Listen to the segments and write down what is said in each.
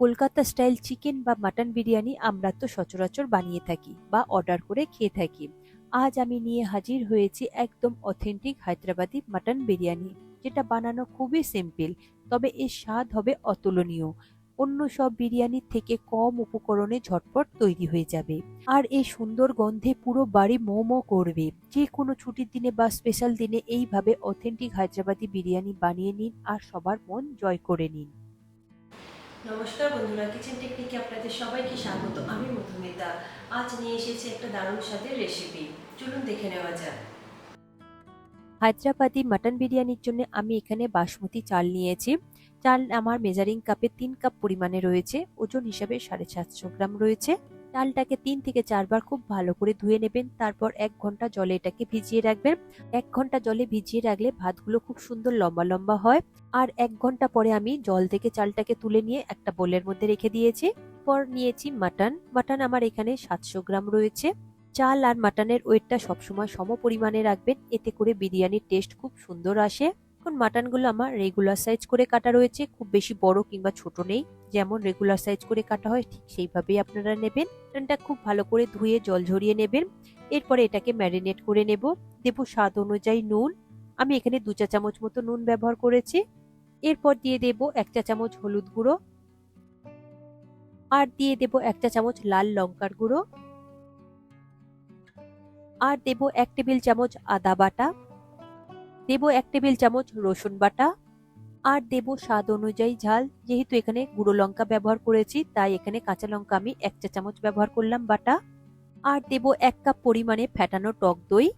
Kolkata style chicken বা mutton biryani আমরা তো সচরাচর বানিয়ে থাকি বা অর্ডার করে খেয়ে থাকি। আজ আমি নিয়ে হাজির হয়েছি একদম অথেন্টিক হায়দ্রাবাদি মাটন বিরিয়ানি, যেটা বানানো খুবই সিম্পল, তবে এর স্বাদ হবে অতুলনীয়। অন্য সব বিরিয়ানির থেকে কম উপকরণে ঝটপট তৈরি হয়ে যাবে। আর এই সুন্দর গন্ধে পুরো বাড়ি মোমো করবে। যে কোনো ছুটির দিনে বা স্পেশাল দিনে এইভাবে অথেন্টিক হায়দ্রাবাদি বিরিয়ানি বানিয়ে নিন আর সবার মন জয় করে নিন। নমস্কার বন্ধুরা কিচেন টেকনিকে আপনাদের সবাইকে স্বাগত। আমি মধুমিতা। আজ নিয়ে এসেছি একটা দারুণ স্বাদের রেসিপি চলুন দেখে নেওয়া যাক। হায়দ্রাবাদি মাটন বিরিয়ানির জন্য আমি এখানে বাসমতি চাল নিয়েছি। চাল আমার মেজারিং কাপে তিন কাপ পরিমাণে রয়েছে। ওজন হিসাবে সাড়ে সাতশো গ্রাম রয়েছে। চালটাকে তিন থেকে চারবার খুব ভালো করে ধুয়ে নেবেন। তারপর এক ঘণ্টা জলে এটাকে ভিজিয়ে রাখবেন। এক ঘণ্টা জলে ভিজিয়ে রাখলে ভাতগুলো খুব সুন্দর লম্বা লম্বা হয়। আর এক ঘণ্টা পরে আমি জল থেকে চালটাকে তুলে নিয়ে একটা বোলের মধ্যে রেখে দিয়েছি। পর নিয়েছি মাটন। মাটন আমার এখানে সাতশো গ্রাম রয়েছে। চাল আর মাটনের ওয়েটটা সবসময় সম পরিমাণে রাখবেন। এতে করে বিরিয়ানির টেস্ট খুব সুন্দর আসে। এখন মাটনগুলো আমার রেগুলার সাইজ করে কাটা রয়েছে, খুব বেশি বড় কিংবা ছোট নেই। যেমন রেগুলার সাইজ করে কাটা হয়, ঠিক সেইভাবেই আপনারা নেবেন। মাটনটা খুব ভালো করে ধুয়ে, জল ঝরিয়ে নেবেন। এরপরে এটাকে ম্যারিনেট করে নেব। দেবো স্বাদ অনুযায়ী নুন। আমি এখানে দু চা চামচ মতো নুন ব্যবহার করেছি। এরপর দিয়ে দেব এক চা চামচ হলুদ গুঁড়ো। আর দিয়ে দেব এক চা চামচ লাল লঙ্কার গুঁড়ো। আর দেব এক টেবিল চামচ আদা বাটা। দেব এক টেবিল চামচ রসুন বাটা আর দেব স্বাদ অনুযায়ী ঝাল। যেহেতু এখানে গুঁড়ো লঙ্কা ব্যবহার করেছি, তাই এখানে কাঁচা লঙ্কা আমি এক চা চামচ ব্যবহার করলাম বাটা। আর দেব এক কাপ পরিমাণে ফ্যাটানো টক দই।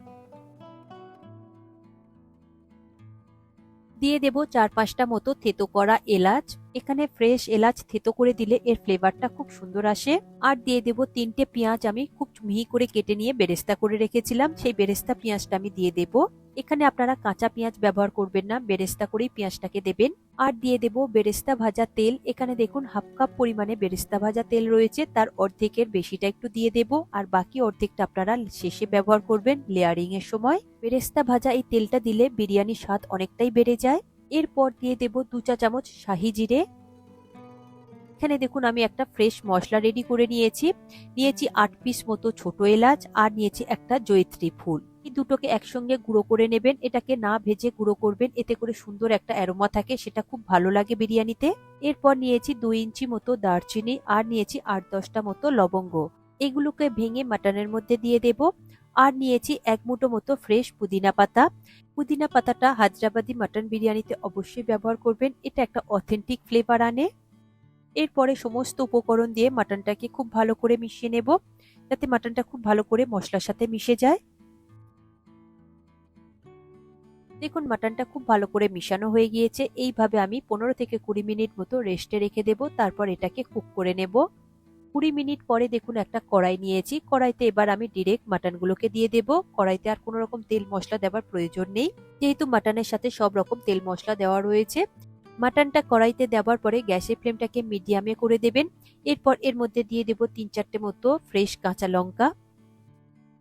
দিয়ে দেব চার পাঁচটা মতো থেতো করা এলাচ। এখানে ফ্রেশ এলাচ থেতো করে দিলে এর ফ্লেভারটা খুব সুন্দর আসে। আর দিয়ে দেব তিনটে পেঁয়াজ আমি খুব মিহি করে কেটে নিয়ে বেরেস্তা করে রেখেছিলাম। সেই বেরেস্তা পেঁয়াজটা আমি দিয়ে দেব। এখানে আপনারা কাঁচা পেঁয়াজ ব্যবহার করবেন না, বেরেস্তা করেই পেঁয়াজটাকে দেবেন। আর দিয়ে দেব বেরেস্তা ভাজা তেল। এখানে দেখুন হাফ কাপ পরিমাণে বেরেস্তা ভাজা তেল রয়েছে, তার অর্ধেকের বেশিটা একটু দিয়ে দেব। আর বাকি অর্ধেকটা আপনারা শেষে ব্যবহার করবেন লেয়ারিং এর সময়। বেরেস্তা ভাজা এই তেলটা দিলে বিরিয়ানির স্বাদ অনেকটাই বেড়ে যায়। এরপর দিয়ে দেব দু চা চামচ শাহি জিরে। এখানে দেখুন আমি একটা ফ্রেশ মশলা রেডি করে নিয়েছি। নিয়েছি আট পিস মতো ছোট এলাচ আর নিয়েছি একটা জয়িত্রী ফুল। এই দুটোকে একসঙ্গে গুঁড়ো করে নেবেন। এটাকে না ভেজে গুঁড়ো করবেন। এতে করে সুন্দর একটা অ্যারোমা থাকে। সেটা খুব ভালো লাগে বিরিয়ানিতে। এরপর নিয়েছি দুই ইঞ্চি মতো দারচিনি আর নিয়েছি আট দশটা মতো লবঙ্গ। এগুলোকে ভেঙে মাটনের মধ্যে দিয়ে দেব। আর নিয়েছি এক মুঠো মতো ফ্রেশ পুদিনা পাতা। পুদিনা পাতাটা হায়দ্রাবাদি মাটন বিরিয়ানিতে অবশ্যই ব্যবহার করবেন। এটা একটা অথেন্টিক ফ্লেভার আনে। এরপরে সমস্ত উপকরণ দিয়ে মাটনটাকে খুব ভালো করে মিশিয়ে নেব, যাতে মাটনটা খুব ভালো করে মশলার সাথে মিশে যায়। দেখুন, মাটনটা খুব ভালো করে মিশানো হয়ে গিয়েছে। এইভাবে আমি পনেরো থেকে কুড়ি মিনিট মতো রেস্টে রেখে দেব, তারপর এটাকে কুক করে নেব। কুড়ি মিনিট পরে দেখুন, একটা কড়াই নিয়েছি। কড়াইতে এবার আমি ডিরেক্ট মাটনগুলোকে দিয়ে দেব। কড়াইতে আর কোনো রকম তেল মশলা দেওয়ার প্রয়োজন নেই। যেহেতু মাটনের সাথে সব রকম তেল মশলা দেওয়া রয়েছে মাটনটা কড়াইতে দেওয়ার পরে গ্যাসের ফ্লেমটাকে মিডিয়ামে করে দেবেন। এরপর এর মধ্যে দিয়ে দেব তিন চারটে মতো ফ্রেশ কাঁচা লঙ্কা।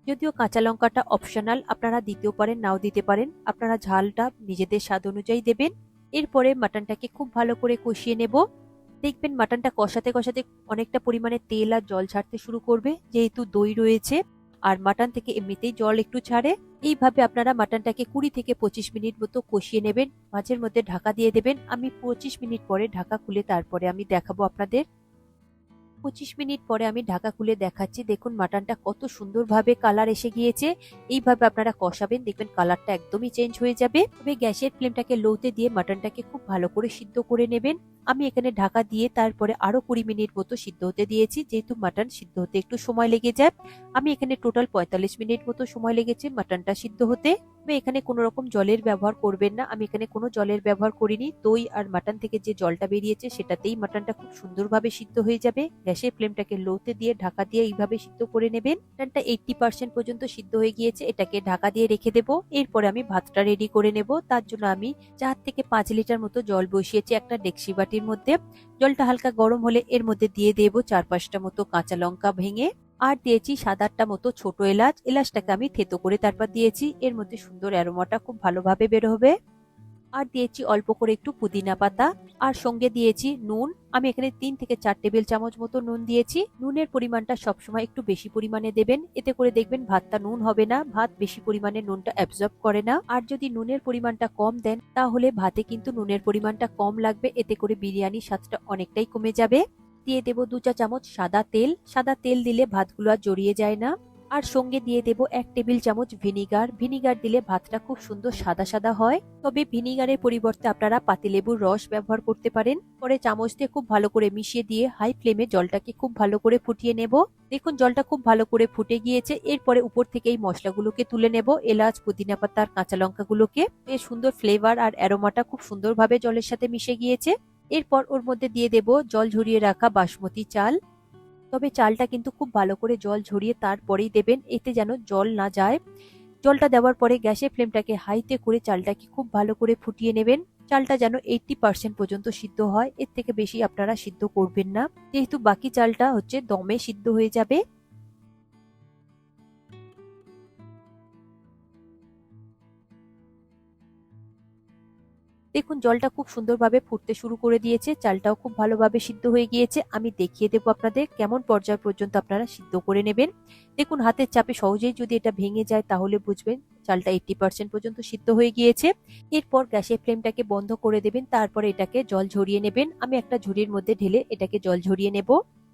যদিও কাঁচা লঙ্কাটা অপশনাল আপনারা দিতেও পারেন, নাও দিতে পারেন। আপনারা ঝালটা নিজেদের স্বাদ অনুযায়ী দেবেন। এরপরে মাটনটাকে খুব ভালো করে কষিয়ে নেব। দেখবেন মাটনটা কষাতে কষাতে অনেকটা পরিমাণে তেল আর জল ছাড়তে শুরু করবে, যেহেতু দই রয়েছে। আর মাটন থেকে এমনিতেই জল একটু ছাড়ে। এইভাবে আপনারা মাটনটাকে কুড়ি থেকে পঁচিশ মিনিট মতো কষিয়ে নেবেন। মাঝের মধ্যে ঢাকা দিয়ে দেবেন। আমি পঁচিশ মিনিট পরে ঢাকা খুলে তারপরে আমি দেখাবো আপনাদের। পঁচিশ মিনিট পরে আমি ঢাকা খুলে দেখাচ্ছি। দেখুন, মাটনটা কত সুন্দরভাবে কালার এসে গিয়েছে। এইভাবে আপনারা কষাবেন, দেখবেন কালারটা একদমই চেঞ্জ হয়ে যাবে। তবে গ্যাসের ফ্লেমটাকে লোতে দিয়ে মাটনটাকে খুব ভালো করে সিদ্ধ করে নেবেন। আমি এখানে ঢাকা দিয়ে তারপরে আরও কুড়ি মিনিট মতো সিদ্ধ হতে দিয়েছি। যেহেতু মাটন সিদ্ধ হতে একটু সময় লেগে যায়, আমি এখানে টোটাল পঁয়তাল্লিশ মিনিট মতো সময় লেগেছে মাটনটা সিদ্ধ হতে। তবে এখানে কোনো রকম জলের ব্যবহার করবেন না। আমি এখানে কোনো জলের ব্যবহার করিনি। দই আর মাটন থেকে যে জলটা বেরিয়েছে, সেটাতেই মাটনটা খুব সুন্দরভাবে সিদ্ধ হয়ে যাবে। গ্যাসের ফ্লেমটাকে লোতে দিয়ে, ঢাকা দিয়ে এইভাবে সিদ্ধ করে নেবেন। মাটনটা এইটটি পার্সেন্ট পর্যন্ত সিদ্ধ হয়ে গিয়েছে। এটাকে ঢাকা দিয়ে রেখে দেবো। এরপরে আমি ভাতটা রেডি করে নেব। তার জন্য আমি চার থেকে পাঁচ লিটার মতো জল বসিয়েছি একটা ডেক্সি বাটির মধ্যে। জলটা হালকা গরম হলে এর মধ্যে দিয়ে দেব চার পাঁচটা মতো কাঁচা লঙ্কা ভেঙে। আর দিয়েছি সাত আটটা মতো ছোট এলাচ। এলাচটাকে আমি থেতো করে তারপর দিয়েছি। এর মধ্যে সুন্দর অ্যারোমাটা খুব ভালোভাবে বের হবে। আর দিয়েছি অল্প করে একটু পুদিনা পাতা। আর সঙ্গে দিয়েছি নুন। আমি এখানে তিন থেকে চার টেবিল চামচ মতো নুন দিয়েছি। নুনের পরিমাণটা সবসময় একটু বেশি পরিমাণে দেবেন। এতে করে দেখবেন ভাতটা নুন হবে না। ভাত বেশি পরিমাণে নুনটা অ্যাবজর্ব করে না। আর যদি নুনের পরিমাণটা কম দেন, তাহলে ভাতে কিন্তু নুনের পরিমাণটা কম লাগবে। এতে করে বিরিয়ানির স্বাদটা অনেকটাই কমে যাবে। দিয়ে দেব দু চা চামচ সাদা তেল। সাদা তেল দিলে ভাতগুলো আর জড়িয়ে যায় না। আর সঙ্গে দিয়ে দেব এক টেবিল চামচ ভিনিগার। ভিনিগার দিলে ভাতটা খুব সুন্দর সাদা সাদা হয়। তবে ভিনিগারের পরিবর্তে আপনারা পাতিলেবুর রস ব্যবহার করতে পারেন। পরে চামচ দিয়ে খুব ভালো করে মিশিয়ে দিয়ে হাই ফ্লেমে জলটাকে খুব ভালো করে ফুটিয়ে নেব। দেখুন, জলটা খুব ভালো করে ফুটে গিয়েছে। এরপরে উপর থেকে এই মশলাগুলোকে তুলে নেব এলাচ, পুদিনা পাতা আর কাঁচা লঙ্কাগুলোকে। বেশ সুন্দর ফ্লেভার আর অ্যারোমাটা খুব সুন্দরভাবে জলের সাথে মিশে গিয়েছে। এরপর ওর মধ্যে দিয়ে দেব জল ঝরিয়ে রাখা বাসমতি চাল। তবে চালটা কিন্তু খুব ভালো করে জল ঝরিয়ে তারপরেই দেবেন, এতে যেন জল না যায়। জলটা দেওয়ার পরে গ্যাসের ফ্লেমটাকে হাইতে করে চালটাকে খুব ভালো করে ফুটিয়ে নেবেন। চালটা যেন এইটটি পার্সেন্ট পর্যন্ত সিদ্ধ হয়, এর থেকে বেশি আপনারা সিদ্ধ করবেন না। যেহেতু বাকি চালটা হচ্ছে দমে সিদ্ধ হয়ে যাবে। দেখুন, জলটা খুব সুন্দরভাবে ফুটতে শুরু করে দিয়েছে, চালটাও খুব ভালোভাবে সিদ্ধ হয়ে গিয়েছে। আমি দেখিয়ে দেবো আপনাদের কেমন পর্যায় পর্যন্ত আপনারা সিদ্ধ করে নেবেন। দেখুন, হাতের চাপে সহজেই যদি এটা ভেঙে যায় তাহলে বুঝবেন চালটা এইটটি পার্সেন্ট পর্যন্ত সিদ্ধ হয়ে গিয়েছে। এরপর গ্যাসের ফ্লেমটাকে বন্ধ করে দেবেন, তারপরে এটাকে জল ঝরিয়ে নেবেন। আমি একটা ঝুড়ির মধ্যে ঢেলে এটাকে জল ঝরিয়ে নেব।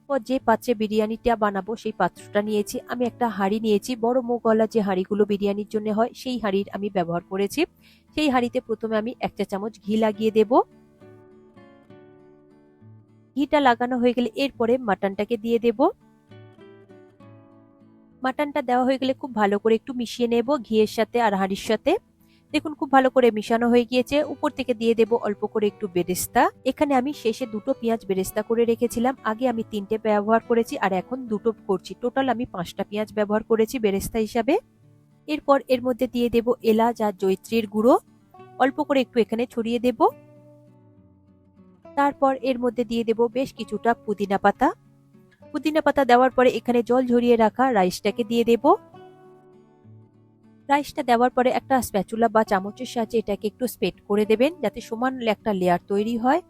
পর যে পাত্রে বিরিয়ানিটা বানাবো, সেই পাত্রটা নিয়েছি। আমি একটা হাঁড়ি নিয়েছি। বড় মুগওয়ালা যে হাঁড়িগুলো বিরিয়ানির জন্য হয়, সেই হাঁড়ির আমি ব্যবহার করেছি। সেই হাঁড়িতে প্রথমে আমি এক চা চামচ ঘি লাগিয়ে দেব। ঘিটা লাগানো হয়ে গেলে এরপরে মাটনটাকে দিয়ে দেব। মাটনটা দেওয়া হয়ে গেলে খুব ভালো করে একটু মিশিয়ে নেব ঘিয়ের সাথে আর হাঁড়ির সাথে। দেখুন খুব ভালো করে মিশানো হয়ে গিয়েছে। উপর থেকে দিয়ে দেব অল্প করে একটু বেরেস্তা। এখানে আমি শেষে দুটো পেঁয়াজ বেরেস্তা করে রেখেছিলাম। আগে আমি তিনটে ব্যবহার করেছি আর এখন দুটো করছি। টোটাল আমি পাঁচটা পেঁয়াজ ব্যবহার করেছি বেরেস্তা হিসাবে। এরপর এর মধ্যে দিয়ে দেব এলাচ আর জৈত্রীর গুঁড়ো। অল্প করে একটু এখানে ছড়িয়ে দেব। তারপর এর মধ্যে দিয়ে দেব বেশ কিছুটা পুদিনা পাতা। পুদিনা পাতা দেওয়ার পরে এখানে জল ঝরিয়ে রাখা রাইসটাকে দিয়ে দেব। রাইসটা দেওয়ার পরে একটা স্প্যাচুলা বা চামচের সাহায্যে এটাকে একটু স্প্রেড করে দেবেন যাতে সমান একটা লেয়ার তৈরি হয়।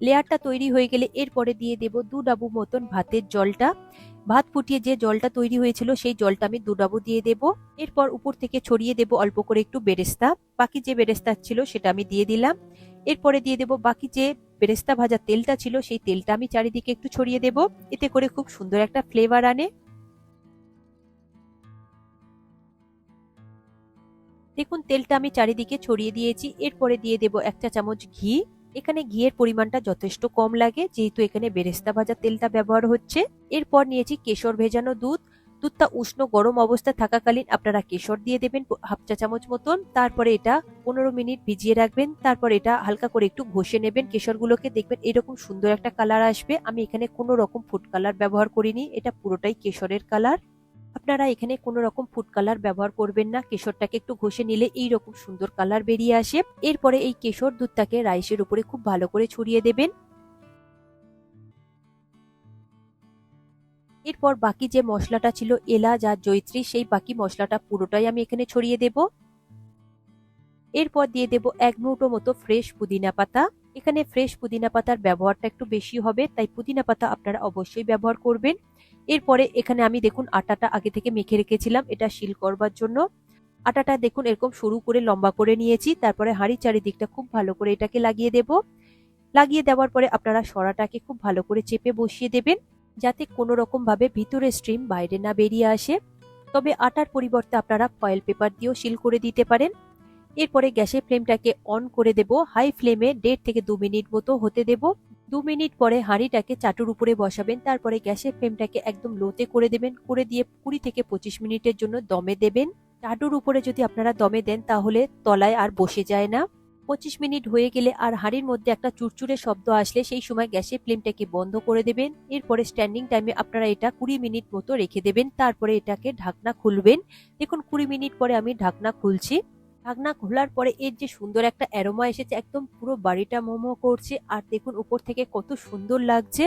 লেয়ারটা তৈরি হয়ে গেলে এরপরে দিয়ে দেব দু ডাবু মতন ভাতের জলটা। ভাত ফুটিয়ে যে জলটা তৈরি হয়েছিল সেই জলটা আমি দু ডাবু দিয়ে দেব। এরপর উপর থেকে ছড়িয়ে দেব অল্প করে একটু বেরেস্তা। বাকি যে বেরেস্তা ছিল সেটা আমি দিয়ে দিলাম। এরপরে দিয়ে দেব বাকি যে বেরেস্তা ভাজা তেলটা ছিল সেই তেলটা আমি চারিদিকে একটু ছড়িয়ে দেব। এতে করে খুব সুন্দর একটা ফ্লেভার আনে। দেখুন, তেলটা আমি চারিদিকে ছড়িয়ে দিয়েছি, এরপরে দিয়ে দেব এক চা চামচ ঘি। এখানে ঘিয়ের পরিমাণটা যথেষ্ট কম লাগে, যেহেতু এখানে বেরেস্তা ভাজা তেলটা ব্যবহার হচ্ছে। এরপর নিয়েছি কেশর ভেজানো দুধ। দুধটা উষ্ণ গরম অবস্থায় থাকাকালীন আপনারা কেশর দিয়ে দেবেন হাফ চা চামচ মতন। তারপরে এটা পনেরো মিনিট ভিজিয়ে রাখবেন। তারপর এটা হালকা করে একটু ঘষে নেবেন কেশরগুলোকে। দেখবেন এরকম সুন্দর একটা কালার আসবে। আমি এখানে কোনো রকম ফুড কালার ব্যবহার করিনি। এটা পুরোটাই কেশরের কালার আপনারা এখানে কোনো রকম ফুড কালার ব্যবহার করবেন না। কেশরটাকে একটু ঘষে নিলে এই রকম সুন্দর কালার বেরিয়ে আসে। এরপরে এই কেশর দুধটাকে রাইসের উপরে খুব ভালো করে ছড়িয়ে দেবেন। এরপর বাকি যে মশলাটা ছিল এলাচ আর জৈত্রী সেই বাকি মশলাটা পুরোটাই আমি এখানে ছড়িয়ে দেব। এরপর দিয়ে দেব এক মুঠো মতো ফ্রেশ পুদিনা পাতা। এখানে ফ্রেশ পুদিনা পাতার ব্যবহারটা একটু বেশি হবে, তাই পুদিনা পাতা আপনারা অবশ্যই ব্যবহার করবেন। এরপরে এখানে আমি দেখুন আটাটা আগে থেকে মেখে রেখেছিলাম, এটা শিল করবার জন্য। আটাটা দেখুন এরকম সরু করে, লম্বা করে নিয়েছি, তারপরে হাঁড়ির চারিদিকটা খুব ভালো করে এটাকে লাগিয়ে দেব। লাগিয়ে দেওয়ার পরে আপনারা সরাটাকে খুব ভালো করে চেপে বসিয়ে দেবেন, যাতে কোনো রকম ভাবে ভিতরে স্ট্রিম বাইরে না বেরিয়ে আসে। তবে আটার পরিবর্তে আপনারা ফয়েল পেপার দিয়েও সিল করে দিতে পারেন। এরপরে গ্যাসের ফ্লেমটাকে অন করে দেব, হাই ফ্লেমে দেড় থেকে দু মিনিট মতো হতে দেব। দু মিনিট পরে হাঁড়িটাকে চাটুর উপরে বসাবেন, তারপরে গ্যাসের ফ্লেমটাকে একদম লোতে করে দেবেন, করে দিয়ে কুড়ি থেকে পঁচিশ মিনিটের জন্য দমে দেবেন। চাটুর উপরে যদি আপনারা দমে দেন, তাহলে তলায় আর বসে যায় না। পঁচিশ মিনিট হয়ে গেলে আর হাঁড়ির মধ্যে একটা চুরচুরে শব্দ আসলে সেই সময় গ্যাসের ফ্লেমটাকে বন্ধ করে দেবেন। এরপরে স্ট্যান্ডিং টাইমে আপনারা এটা কুড়ি মিনিট মতো রেখে দেবেন, তারপরে এটাকে ঢাকনা খুলবেন। দেখুন কুড়ি মিনিট পরে আমি ঢাকনা খুলছি। ঢাকনা খোলার পরে এর যে সুন্দর একটা অ্যারোমা এসেছে, একদম পুরো বাড়িটা মোমো করছে। আর দেখুন উপর থেকে কত সুন্দর লাগছে।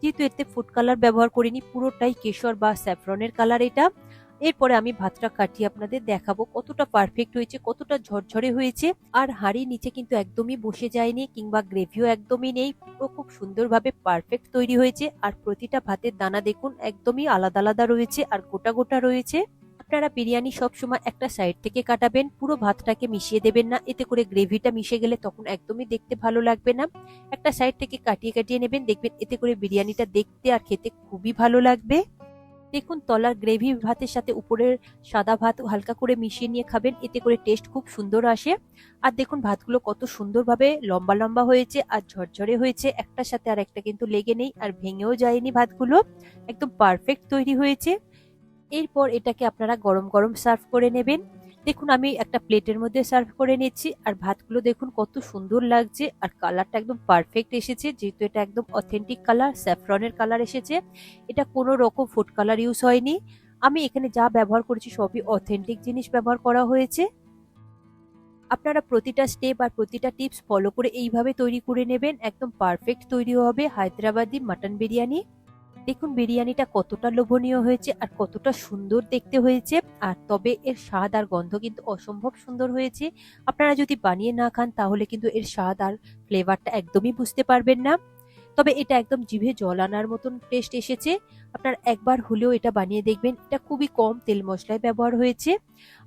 যেহেতু এতে ফুড কালার ব্যবহার করিনি, পুরোটাই কেশর বা স্যাফরনের কালার এটা। এরপরে আমি ভাতটা কাটিয়ে আপনাদের দেখাবো, কতটা পারফেক্ট হয়েছে, কতটা ঝরঝরে হয়েছে। আর হাঁড়ির নিচে কিন্তু একদমই বসে যায়নি, কিংবা গ্রেভিও একদমই নেই। পুরো খুব সুন্দরভাবে পারফেক্ট তৈরি হয়েছে। আর প্রতিটা ভাতের দানা দেখুন, একদমই আলাদা আলাদা রয়েছে, আর গোটা গোটা রয়েছে। আপনারা বিরিয়ানি সবসময় একটা সাইড থেকে কাটাবেন, পুরো ভাতটাকে মিশিয়ে দেবেন না, এতে করে গ্রেভিটা মিশে গেলে তখন একদমই দেখতে ভালো লাগবে না। একটা সাইড থেকে কাটিয়ে কাটিয়ে নেবেন, দেখবেন এতে করে বিরিয়ানিটা দেখতে আর খেতে খুবই ভালো লাগবে। দেখুন, তলার গ্রেভি ভাতের সাথে উপরের সাদা ভাত হালকা করে মিশিয়ে নিয়ে খাবেন, এতে করে টেস্ট খুব সুন্দর আসে। আর দেখুন, ভাতগুলো কত সুন্দরভাবে লম্বা লম্বা হয়েছে আর ঝরঝরে হয়েছে, একটার সাথে আর একটা কিন্তু লেগে নেই আর ভেঙেও যায়নি ভাতগুলো। একদম পারফেক্ট তৈরি হয়েছে। এরপর এটাকে আপনারা গরম গরম সার্ভ করে নেবেন। দেখুন, আমি একটা প্লেটের মধ্যে সার্ভ করে নিচ্ছি। আর ভাতগুলো দেখুন, কত সুন্দর লাগছে। আর কালারটা একদম পারফেক্ট এসেছে, যেহেতু এটা একদম অথেন্টিক কালার স্যাফরনের কালার এসেছে। এটা কোনো রকম ফুড কালার ইউজ হয়নি। আমি এখানে যা ব্যবহার করেছি, সবই অথেন্টিক জিনিস ব্যবহার করা হয়েছে। আপনারা প্রতিটা স্টেপ আর প্রতিটা টিপস ফলো করে এইভাবে তৈরি করে নেবেন। একদম পারফেক্ট তৈরি হবে। হায়দ্রাবাদি মাটন বিরিয়ানি। দেখুন, বিরিয়ানিটা কতটা লোভনীয় হয়েছে আর কতটা সুন্দর দেখতে হয়েছে। আর তবে এর স্বাদ আর গন্ধ কিন্তু অসম্ভব সুন্দর হয়েছে। আপনারা যদি বানিয়ে না খান, তাহলে কিন্তু এর স্বাদ আর ফ্লেভারটা একদমই বুঝতে পারবেন না। তবে এটা একদম জিভে জল আনার মতন টেস্ট এসেছে। আপনার একবার হলেও এটা বানিয়ে দেখবেন। এটা খুবই কম তেল মশলায় ব্যবহার হয়েছে।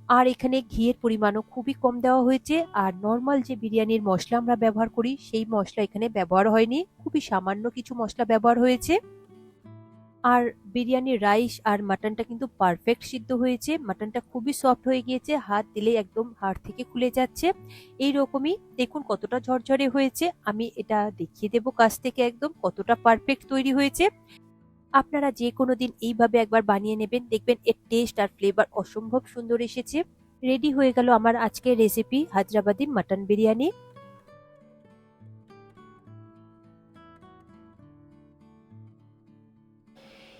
আর এখানে ঘিয়ের পরিমাণও খুবই কম দেওয়া হয়েছে। আর নর্মাল যে বিরিয়ানির মশলা আমরা ব্যবহার করি, সেই মশলা এখানে ব্যবহার হয়নি। খুবই সামান্য কিছু মশলা ব্যবহার হয়েছে। আর বিরিয়ানির রাইস আর মাটনটা কিন্তু পারফেক্ট সিদ্ধ হয়েছে। মাটনটা খুবই সফট হয়ে গিয়েছে, হাত দিলে একদম হাড় থেকে খুলে যাচ্ছে। এই রকমই দেখুন কতটা ঝরঝরে হয়েছে, আমি এটা দেখিয়ে দেবো কাছ থেকে একদম কতটা পারফেক্ট তৈরি হয়েছে। আপনারা যে কোনো দিন এইভাবে একবার বানিয়ে নেবেন, দেখবেন এর টেস্ট আর ফ্লেভার অসম্ভব সুন্দর এসেছে। রেডি হয়ে গেল আমার আজকের রেসিপি হায়দ্রাবাদি মাটন বিরিয়ানি।